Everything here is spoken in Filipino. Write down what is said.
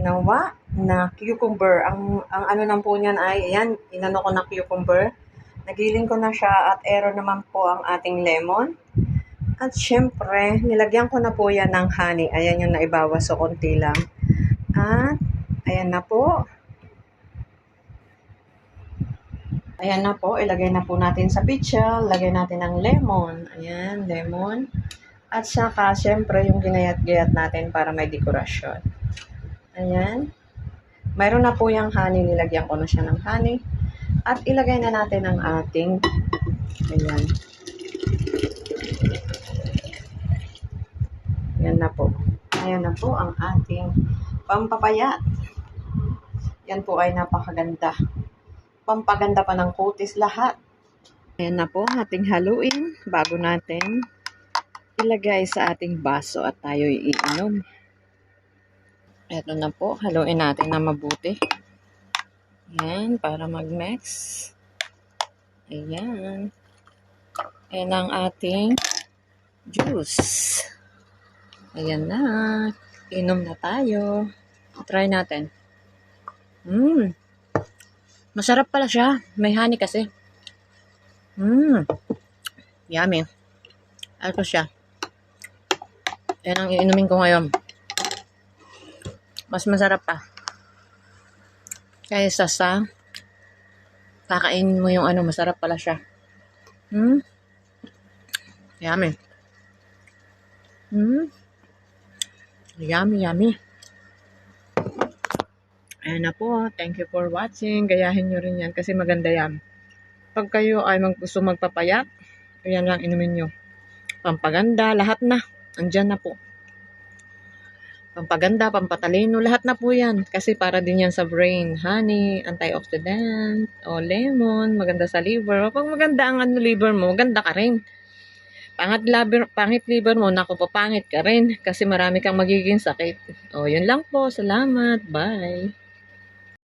ginawa na cucumber. Ang, ang ano lang po niyan ay, ayan, inano ko na cucumber. Nagiling ko na siya at ero naman po ang ating lemon. At syempre, nilagyan ko na po yan ng honey. Ayan yung naibawas so konti lang. At, ayan na po. Ayan na po, ilagay na po natin sa pitcha. Lagay natin ng lemon. Ayan, lemon. At saka, syempre, yung ginayat-gayat natin para may dekorasyon. Ayan. Mayroon na po yung honey. Nilagyan ko na siya ng honey. At ilagay na natin ang ating, ayan. Ayan na po. Ayan na po ang ating pampapayat. Yan po ay napakaganda. Pampaganda pa ng kutis lahat. Ayan na po ating haluin bago natin ilagay sa ating baso at tayo iinom. Ito na po, haluin natin na mabuti. Ayan, para mag-mix. Ayan. Ayan ang ating juice. Ayan na. Inom na tayo. Try natin. Mmm. Masarap pala siya. May honey kasi. Mmm. Yummy. Ano siya? Yan ang iinumin ko ngayon. Mas masarap pa. Kaysa sa kakainin mo yung ano, masarap pala siya. Hmm? Yummy. Hmm? Yummy, yummy. Ayan na po. Thank you for watching. Gayahin nyo rin yan kasi maganda yan. Pag kayo ay mag gusto magpapayat, ayan lang inumin nyo. Pampaganda, lahat na. Andyan na po. Pampaganda, pampatalino, lahat na po yan. Kasi para din yan sa brain. Honey, antioxidant, o lemon, maganda sa liver. Pag maganda ang ano, liver mo, maganda ka rin. Pangit liver, pangit liver mo, naku po, pangit ka rin. Kasi marami kang magiging sakit. O, yun lang po. Salamat. Bye.